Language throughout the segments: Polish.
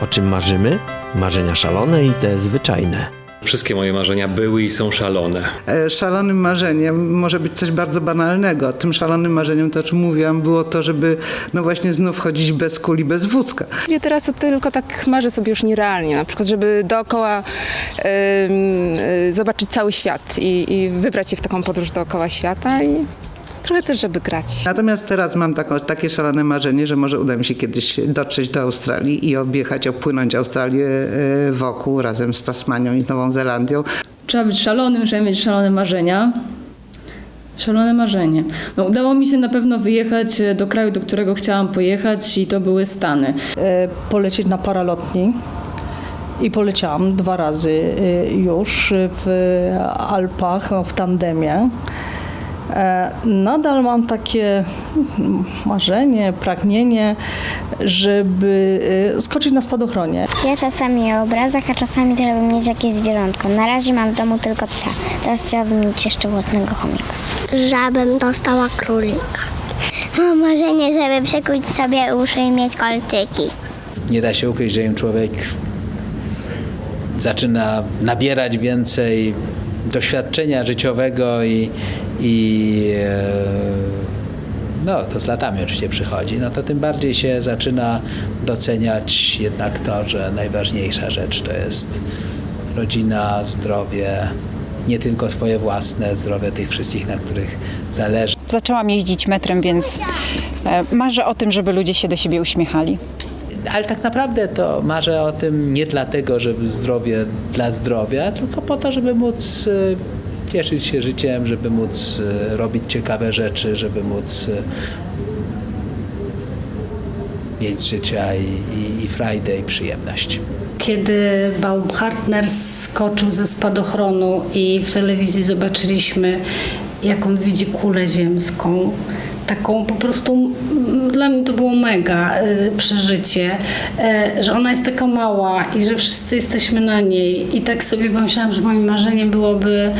O czym marzymy? Marzenia szalone i te zwyczajne. Wszystkie moje marzenia były i są szalone. E, Szalonym marzeniem może być coś bardzo banalnego. Tym szalonym marzeniem, to o czym mówiłam, było to, żeby no właśnie znów chodzić bez kuli, bez wózka. Ja teraz to tylko tak marzę sobie już nierealnie, na przykład, żeby dookoła ym, y, zobaczyć cały świat i, i wybrać się w taką podróż dookoła świata i trochę też, żeby grać. Natomiast teraz mam taką, takie szalone marzenie, że może uda mi się kiedyś dotrzeć do Australii i objechać, opłynąć Australię e, wokół razem z Tasmanią i z Nową Zelandią. Trzeba być szalonym, żeby mieć szalone marzenia. Szalone marzenie. No, udało mi się na pewno wyjechać e, do kraju, do którego chciałam pojechać i to były Stany. e, polecieć na paralotni. I poleciałam dwa razy e, już w Alpach w tandemie. E, Nadal mam takie marzenie, pragnienie, żeby e, skoczyć na spadochronie. Ja czasami o obrazach, a czasami też bym mieć jakieś zwierzątko. Na razie mam w domu tylko psa. Teraz chciałabym mieć jeszcze własnego chomika. żabym dostała królika. Mam marzenie, żeby przekuć sobie uszy i mieć kolczyki. nie da się ukryć, że im człowiek zaczyna nabierać więcej doświadczenia życiowego i, i e, no, to z latami oczywiście przychodzi, no to tym bardziej się zaczyna doceniać jednak to, że najważniejsza rzecz to jest rodzina, zdrowie, nie tylko swoje własne, zdrowie tych wszystkich, na których zależy. Zaczęłam jeździć metrem, więc e, marzę o tym, żeby ludzie się do siebie uśmiechali. Ale tak naprawdę to marzę o tym nie dlatego, żeby zdrowie dla zdrowia, tylko po to, żeby móc e, cieszyć się życiem, żeby móc e, robić ciekawe rzeczy, żeby móc e, mieć życia i, i, i frajdę, i przyjemność. Kiedy Baumgartner skoczył ze spadochronu i w telewizji zobaczyliśmy, jak on widzi kulę ziemską, taką po prostu, dla mnie to było mega y, przeżycie, y, że ona jest taka mała i że wszyscy jesteśmy na niej. I tak sobie pomyślałam, że moim marzeniem byłoby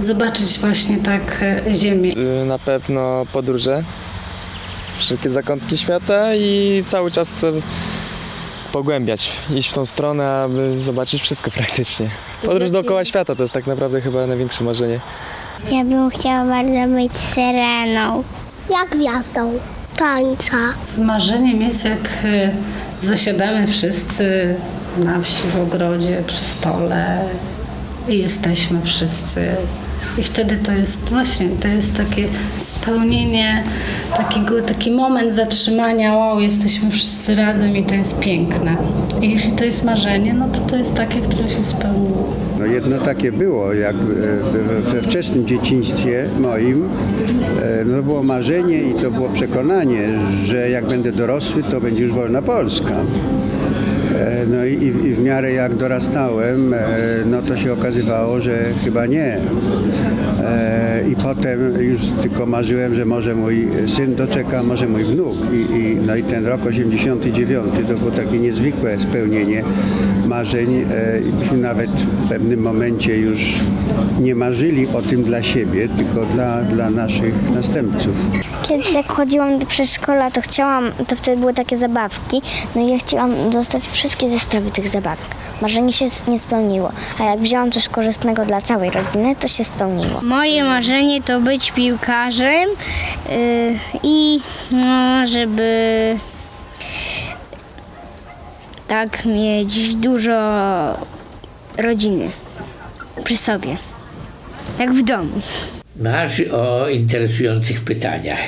y, zobaczyć właśnie tak y, Ziemię. Y, Na pewno podróże, wszelkie zakątki świata i cały czas chcę pogłębiać, iść w tą stronę, aby zobaczyć wszystko praktycznie. Podróż dookoła świata to jest tak naprawdę chyba największe marzenie. Ja bym chciała bardzo być syreną. Jak gwiazdą tańca. Marzeniem jest, jak y, zasiadamy wszyscy na wsi, w ogrodzie, przy stole i jesteśmy wszyscy. I wtedy to jest właśnie, to jest takie spełnienie, takiego, taki moment zatrzymania, wow, jesteśmy wszyscy razem i to jest piękne. I jeśli to jest marzenie, no to to jest takie, które się spełniło. No jedno takie było, jak e, we wczesnym dzieciństwie moim, e, no było marzenie i to było przekonanie, że jak będę dorosły, to będzie już wolna Polska. E, No i, i w miarę jak dorastałem, e, no to się okazywało, że chyba nie. E, I potem już tylko marzyłem, że może mój syn doczeka, może mój wnuk. I, i, no i ten rok 89 to było takie niezwykłe spełnienie marzeń. E, i Myśmy nawet w pewnym momencie już nie marzyli o tym dla siebie, tylko dla, dla naszych następców. Kiedyś jak chodziłam do przedszkola, to chciałam, to wtedy były takie zabawki, no i ja chciałam dostać wszystkie zestawy tych zabawek. Marzenie się nie spełniło, a jak wzięłam coś korzystnego dla całej rodziny, to się spełniło. Moje marzenie to być piłkarzem yy, i no, żeby tak mieć dużo rodziny przy sobie, jak w domu. Marzy o interesujących pytaniach.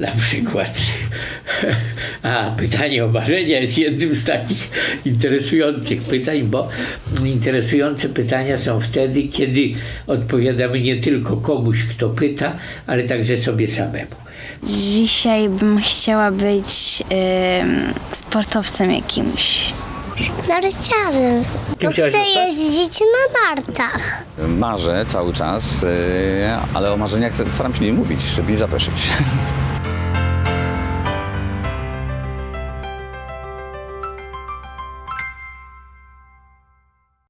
Na przykład, a pytanie o marzenia jest jednym z takich interesujących pytań, bo interesujące pytania są wtedy, kiedy odpowiadamy nie tylko komuś, kto pyta, ale także sobie samemu. Dzisiaj bym chciała być sportowcem jakimś. Narciarzem. Chciałaś chcę jeździć na nartach. Marzę cały czas, y, ale o marzeniach staram się nie mówić, żeby nie zapeszyć.